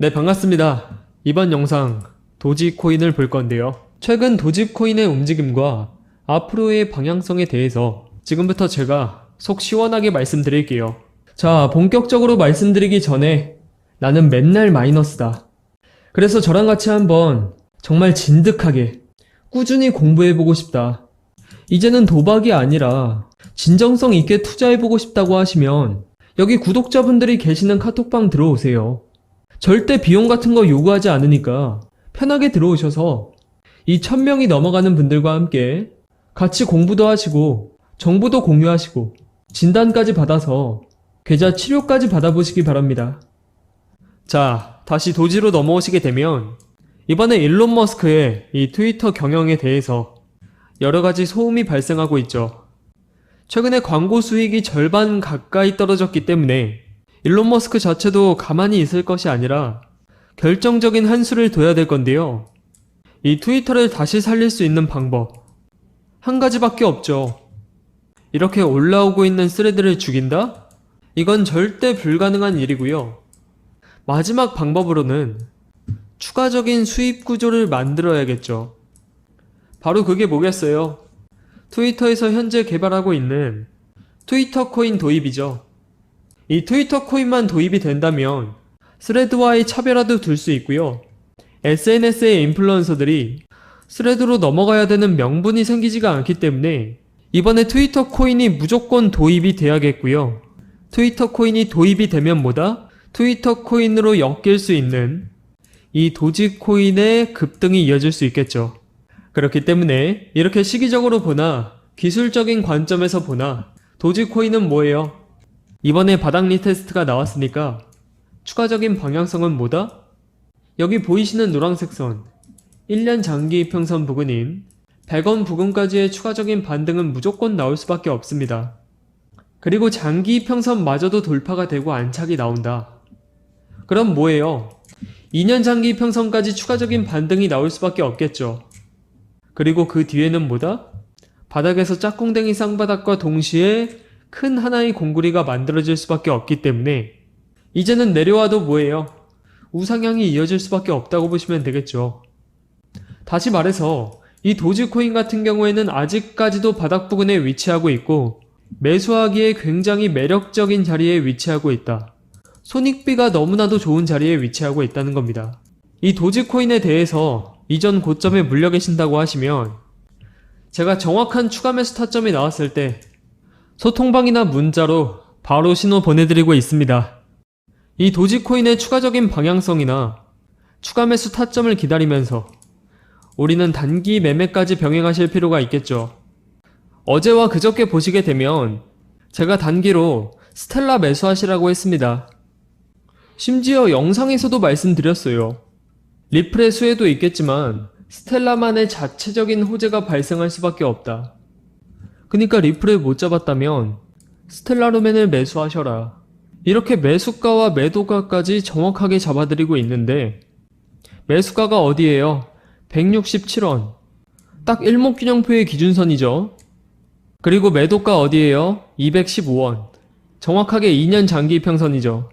네, 반갑습니다. 이번 영상 도지코인을 볼 건데요. 최근 도지코인의 움직임과 앞으로의 방향성에 대해서 지금부터 제가 속 시원하게 말씀드릴게요. 자, 본격적으로 말씀드리기 전에 나는 맨날 마이너스다. 그래서 저랑 같이 한번 정말 진득하게 꾸준히 공부해보고 싶다. 이제는 도박이 아니라 진정성 있게 투자해보고 싶다고 하시면 여기 구독자분들이 계시는 카톡방 들어오세요. 절대 비용 같은 거 요구하지 않으니까 편하게 들어오셔서 이 천명이 넘어가는 분들과 함께 같이 공부도 하시고 정보도 공유하시고 진단까지 받아서 계좌 치료까지 받아보시기 바랍니다. 자, 다시 도지로 넘어오시게 되면 이번에 일론 머스크의 이 트위터 경영에 대해서 여러 가지 소음이 발생하고 있죠. 최근에 광고 수익이 절반 가까이 떨어졌기 때문에 일론 머스크 자체도 가만히 있을 것이 아니라 결정적인 한 수를 둬야 될 건데요. 이 트위터를 다시 살릴 수 있는 방법. 한 가지밖에 없죠. 이렇게 올라오고 있는 스레드를 죽인다? 이건 절대 불가능한 일이고요. 마지막 방법으로는 추가적인 수입 구조를 만들어야겠죠. 바로 그게 뭐겠어요? 트위터에서 현재 개발하고 있는 트위터 코인 도입이죠. 이 트위터 코인만 도입이 된다면 스레드와의 차별화도 둘 수 있고요. SNS의 인플루언서들이 스레드로 넘어가야 되는 명분이 생기지가 않기 때문에 이번에 트위터 코인이 무조건 도입이 돼야겠고요. 트위터 코인이 도입이 되면 뭐다? 트위터 코인으로 엮일 수 있는 이 도지 코인의 급등이 이어질 수 있겠죠. 그렇기 때문에 이렇게 시기적으로 보나 기술적인 관점에서 보나 도지 코인은 뭐예요? 이번에 바닥 리 테스트가 나왔으니까 추가적인 방향성은 뭐다? 여기 보이시는 노란색 선 1년 장기 이평선 부근인 100원 부근까지의 추가적인 반등은 무조건 나올 수밖에 없습니다. 그리고 장기 이평선마저도 돌파가 되고 안착이 나온다. 그럼 뭐예요? 2년 장기 이평선까지 추가적인 반등이 나올 수밖에 없겠죠. 그리고 그 뒤에는 뭐다? 바닥에서 짝꿍댕이 쌍바닥과 동시에 큰 하나의 공구리가 만들어질 수밖에 없기 때문에 이제는 내려와도 뭐예요? 우상향이 이어질 수밖에 없다고 보시면 되겠죠. 다시 말해서 이 도지코인 같은 경우에는 아직까지도 바닥 부근에 위치하고 있고 매수하기에 굉장히 매력적인 자리에 위치하고 있다. 손익비가 너무나도 좋은 자리에 위치하고 있다는 겁니다. 이 도지코인에 대해서 이전 고점에 물려 계신다고 하시면 제가 정확한 추가 매수 타점이 나왔을 때 소통방이나 문자로 바로 신호 보내드리고 있습니다. 이 도지코인의 추가적인 방향성이나 추가 매수 타점을 기다리면서 우리는 단기 매매까지 병행하실 필요가 있겠죠. 어제와 그저께 보시게 되면 제가 단기로 스텔라 매수하시라고 했습니다. 심지어 영상에서도 말씀드렸어요. 리플의 수혜도 있겠지만 스텔라만의 자체적인 호재가 발생할 수밖에 없다. 그니까 리플을 못 잡았다면 스텔라루멘을 매수하셔라. 이렇게 매수가와 매도가까지 정확하게 잡아드리고 있는데 매수가가 어디예요? 167원. 딱 일목균형표의 기준선이죠. 그리고 매도가 어디예요? 215원. 정확하게 2년 장기 평선이죠.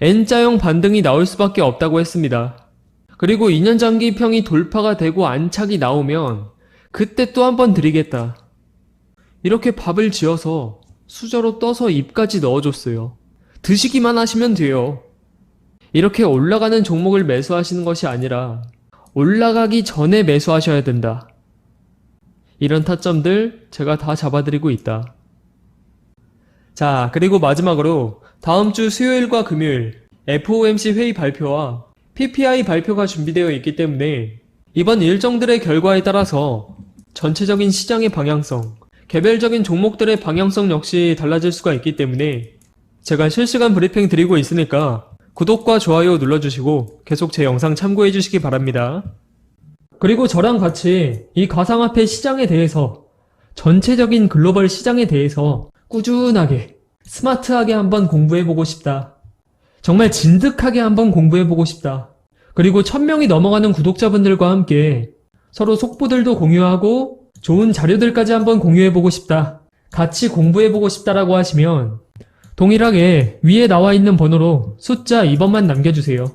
N자형 반등이 나올 수밖에 없다고 했습니다. 그리고 2년 장기 평이 돌파가 되고 안착이 나오면 그때 또 한 번 드리겠다. 이렇게 밥을 지어서 수저로 떠서 입까지 넣어줬어요. 드시기만 하시면 돼요. 이렇게 올라가는 종목을 매수하시는 것이 아니라 올라가기 전에 매수하셔야 된다. 이런 타점들 제가 다 잡아드리고 있다. 자, 그리고 마지막으로 다음 주 수요일과 금요일 FOMC 회의 발표와 PPI 발표가 준비되어 있기 때문에 이번 일정들의 결과에 따라서 전체적인 시장의 방향성, 개별적인 종목들의 방향성 역시 달라질 수가 있기 때문에 제가 실시간 브리핑 드리고 있으니까 구독과 좋아요 눌러주시고 계속 제 영상 참고해 주시기 바랍니다. 그리고 저랑 같이 이 가상화폐 시장에 대해서 전체적인 글로벌 시장에 대해서 꾸준하게 스마트하게 한번 공부해보고 싶다. 정말 진득하게 한번 공부해보고 싶다. 그리고 천명이 넘어가는 구독자분들과 함께 서로 속보들도 공유하고 좋은 자료들까지 한번 공유해보고 싶다. 같이 공부해보고 싶다라고 하시면 동일하게 위에 나와 있는 번호로 숫자 2번만 남겨주세요.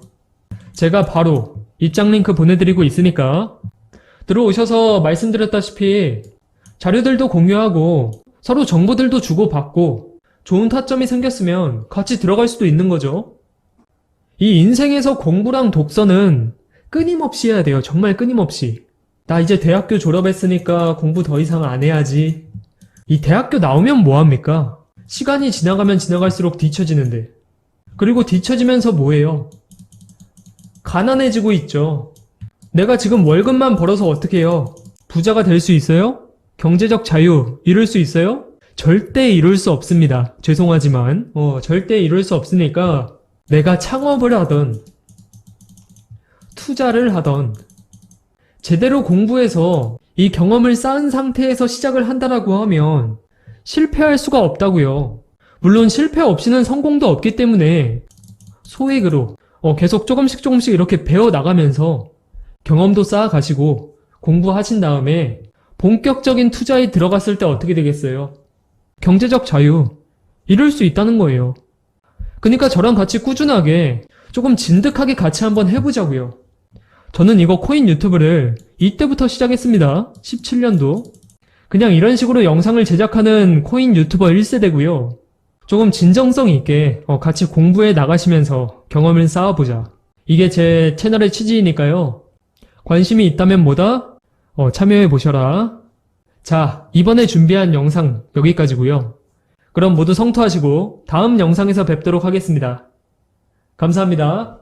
제가 바로 입장 링크 보내드리고 있으니까 들어오셔서 말씀드렸다시피 자료들도 공유하고 서로 정보들도 주고받고 좋은 타점이 생겼으면 같이 들어갈 수도 있는 거죠. 이 인생에서 공부랑 독서는 끊임없이 해야 돼요. 정말 끊임없이. 나 이제 대학교 졸업했으니까 공부 더 이상 안 해야지. 이 대학교 나오면 뭐합니까? 시간이 지나가면 지나갈수록 뒤처지는데. 그리고 뒤처지면서 뭐해요? 가난해지고 있죠. 내가 지금 월급만 벌어서 어떻게 해요? 부자가 될 수 있어요? 경제적 자유 이룰 수 있어요? 절대 이룰 수 없습니다. 죄송하지만 어, 절대 이룰 수 없으니까 내가 창업을 하던 투자를 하던 제대로 공부해서 이 경험을 쌓은 상태에서 시작을 한다라고 하면 실패할 수가 없다고요. 물론 실패 없이는 성공도 없기 때문에 소액으로 어, 계속 조금씩 조금씩 이렇게 배워 나가면서 경험도 쌓아 가시고 공부하신 다음에 본격적인 투자에 들어갔을 때 어떻게 되겠어요? 경제적 자유 이룰 수 있다는 거예요. 그러니까 저랑 같이 꾸준하게 조금 진득하게 같이 한번 해보자고요. 저는 이거 코인 유튜브를 이때부터 시작했습니다. 17년도. 그냥 이런 식으로 영상을 제작하는 코인 유튜버 1세대고요. 조금 진정성 있게 어, 같이 공부해 나가시면서 경험을 쌓아보자. 이게 제 채널의 취지이니까요. 관심이 있다면 뭐다? 어, 참여해 보셔라. 자, 이번에 준비한 영상 여기까지고요. 그럼 모두 성투하시고 다음 영상에서 뵙도록 하겠습니다. 감사합니다.